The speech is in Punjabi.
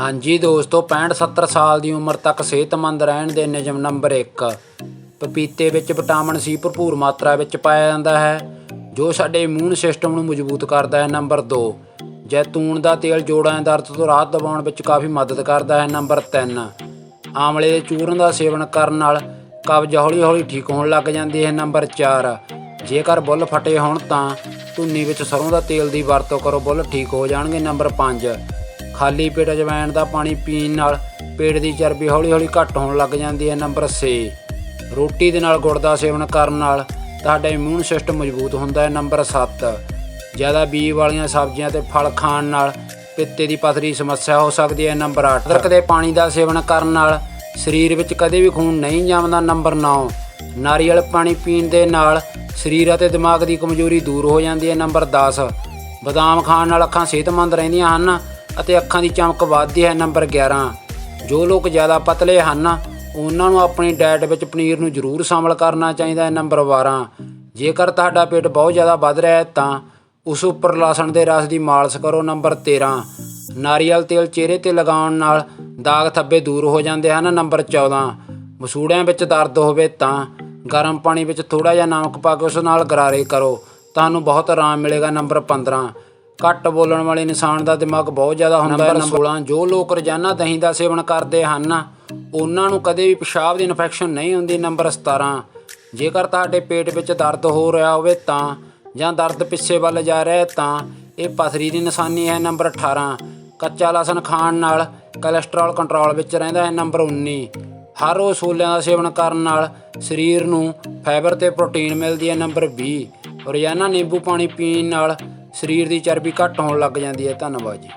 ਹਾਂਜੀ ਦੋਸਤੋ 65 70 ਸਾਲ ਦੀ ਉਮਰ ਤੱਕ ਸਿਹਤਮੰਦ ਰਹਿਣ ਦੇ ਨਿਯਮ ਨੰਬਰ 1 ਪਪੀਤੇ ਵਿੱਚ ਵਿਟਾਮਿਨ ਸੀ ਭਰਪੂਰ ਮਾਤਰਾ ਵਿੱਚ ਪਾਇਆ ਜਾਂਦਾ ਹੈ, ਜੋ ਸਾਡੇ ਇਮਿਊਨ ਸਿਸਟਮ ਨੂੰ ਮਜ਼ਬੂਤ ਕਰਦਾ ਹੈ, ਨੰਬਰ 2 ਜੈਤੂਨ ਦਾ ਤੇਲ ਜੋੜਾਂ ਦਰਦ ਤੋਂ ਰਾਹਤ ਦਿਵਾਉਣ ਵਿੱਚ ਕਾਫੀ ਮਦਦ ਕਰਦਾ ਹੈ, ਨੰਬਰ 3 ਆਮਲੇ ਦੇ ਚੂਰਨ ਦਾ ਸੇਵਨ ਕਰਨ ਨਾਲ ਕਬਜ਼ ਹੌਲੀ-ਹੌਲੀ ਠੀਕ ਹੋਣ ਲੱਗ ਜਾਂਦੀ ਹੈ, ਨੰਬਰ 4 ਜੇਕਰ ਬੁੱਲ ਫਟੇ ਹੋਣ ਤਾਂ ਧੁੰਨੀ ਵਿੱਚ ਸਰੋਂ ਦਾ ਤੇਲ ਦੀ ਵਰਤੋਂ ਕਰੋ, ਬੁੱਲ ਠੀਕ ਹੋ ਜਾਣਗੇ, ਨੰਬਰ 5 ਖਾਲੀ ਪੇਟ ਅਜਵਾਇਣ ਦਾ ਪਾਣੀ ਪੀਣ ਨਾਲ ਪੇਟ ਦੀ ਚਰਬੀ ਹੌਲੀ-ਹੌਲੀ ਘੱਟ ਹੋਣ ਲੱਗ ਜਾਂਦੀ ਹੈ, ਨੰਬਰ 6 ਰੋਟੀ ਦੇ ਨਾਲ ਗੁੜ ਦਾ ਸੇਵਨ ਕਰਨ ਨਾਲ ਤੁਹਾਡਾ ਇਮਿਊਨ ਸਿਸਟਮ ਮਜ਼ਬੂਤ ਹੁੰਦਾ ਹੈ, ਨੰਬਰ 7 ਜ਼ਿਆਦਾ ਬੀ ਵਾਲੀਆਂ ਸਬਜ਼ੀਆਂ ਤੇ ਫਲ ਖਾਣ ਨਾਲ ਪਿੱਤੇ ਦੀ ਪਥਰੀ ਸਮੱਸਿਆ ਹੋ ਸਕਦੀ ਹੈ, ਨੰਬਰ 8 ਅਦਰਕ ਦੇ ਪਾਣੀ ਦਾ ਸੇਵਨ ਕਰਨ ਨਾਲ ਸਰੀਰ ਵਿੱਚ ਕਦੇ ਵੀ ਖੂਨ ਨਹੀਂ ਜੰਮਦਾ, ਨੰਬਰ 9 ਨਾਰੀਅਲ ਪਾਣੀ ਪੀਣ ਦੇ ਨਾਲ ਸਰੀਰ ਅਤੇ ਦਿਮਾਗ ਦੀ ਕਮਜ਼ੋਰੀ ਦੂਰ ਹੋ ਜਾਂਦੀ ਹੈ, ਨੰਬਰ 10 ਬਦਾਮ ਖਾਣ ਨਾਲ ਅੱਖਾਂ ਸਿਹਤਮੰਦ ਰਹਿੰਦੀਆਂ ਹਨ ਅਤੇ ਅੱਖਾਂ ਦੀ ਚਮਕ ਵੱਧਦੀ ਹੈ ਨੰਬਰ 11 ਜੋ ਲੋਕ ਜ਼ਿਆਦਾ ਪਤਲੇ ਹਨ, ਉਹਨਾਂ ਨੂੰ ਆਪਣੀ ਡਾਈਟ ਵਿੱਚ ਪਨੀਰ ਨੂੰ ਜ਼ਰੂਰ ਸ਼ਾਮਲ ਕਰਨਾ ਚਾਹੀਦਾ ਹੈ, ਨੰਬਰ 12 ਜੇਕਰ ਤੁਹਾਡਾ ਪੇਟ ਬਹੁਤ ਜ਼ਿਆਦਾ ਵੱਧ ਰਿਹਾ ਹੈ, ਤਾਂ ਉਸ ਉੱਪਰ ਲਸਣ ਦੇ ਰਸ ਦੀ ਮਾਲਿਸ਼ ਕਰੋ, ਨੰਬਰ 13 ਨਾਰੀਅਲ ਤੇਲ ਚਿਹਰੇ ਤੇ ਲਗਾਉਣ ਨਾਲ ਦਾਗ ਥੱਬੇ ਦੂਰ ਹੋ ਜਾਂਦੇ ਹਨ, ਨੰਬਰ 14 ਮਸੂੜਿਆਂ ਵਿੱਚ ਦਰਦ ਹੋਵੇ ਤਾਂ ਗਰਮ ਪਾਣੀ ਵਿੱਚ ਥੋੜਾ ਜਿਹਾ ਨਮਕ ਪਾ ਕੇ ਉਸ ਨਾਲ ਗਰਾਰੇ ਕਰੋ। ਤੁਹਾਨੂੰ ਬਹੁਤ ਆਰਾਮ ਮਿਲੇਗਾ, ਨੰਬਰ 15 ਘੱਟ ਬੋਲਣ ਵਾਲੇ ਇਨਸਾਨ ਦਾ ਦਿਮਾਗ ਬਹੁਤ ਜ਼ਿਆਦਾ ਹੁੰਦਾ ਹੈ। ਨੰਬਰ 16 ਜੋ ਲੋਕ ਰੋਜ਼ਾਨਾ ਦਹੀਂ ਦਾ ਸੇਵਨ ਕਰਦੇ ਹਨ ਉਹਨਾਂ ਨੂੰ ਕਦੇ ਵੀ ਪਿਸ਼ਾਬ ਦੀ ਇਨਫੈਕਸ਼ਨ ਨਹੀਂ ਹੁੰਦੀ। ਨੰਬਰ 17 ਜੇਕਰ ਤੁਹਾਡੇ ਪੇਟ ਵਿੱਚ ਦਰਦ ਹੋ ਰਿਹਾ ਹੋਵੇ ਤਾਂ ਜਾਂ ਦਰਦ ਪਿੱਛੇ ਵੱਲ ਜਾ ਰਿਹਾ ਹੈ ਤਾਂ ਇਹ ਪਥਰੀ ਦੀ ਨਿਸ਼ਾਨੀ ਹੈ। ਨੰਬਰ 18 ਕੱਚਾ ਲਸਣ ਖਾਣ ਨਾਲ ਕੋਲੇਸਟ੍ਰੋਲ ਕੰਟਰੋਲ ਵਿੱਚ ਰਹਿੰਦਾ ਹੈ। ਨੰਬਰ 19 ਹਰ ਰੋਜ਼ ਛੋਲਿਆਂ ਦਾ ਸੇਵਨ ਕਰਨ ਨਾਲ ਸਰੀਰ ਨੂੰ ਫਾਈਬਰ ਤੇ ਪ੍ਰੋਟੀਨ ਮਿਲਦੀ ਹੈ। ਨੰਬਰ 20 ਰੋਜ਼ਾਨਾ ਨਿੰਬੂ ਪਾਣੀ ਪੀਣ ਨਾਲ ਸਰੀਰ ਦੀ ਚਰਬੀ ਘੱਟ ਹੋਣ ਲੱਗ ਜਾਂਦੀ ਹੈ। ਧੰਨਵਾਦ ਜੀ।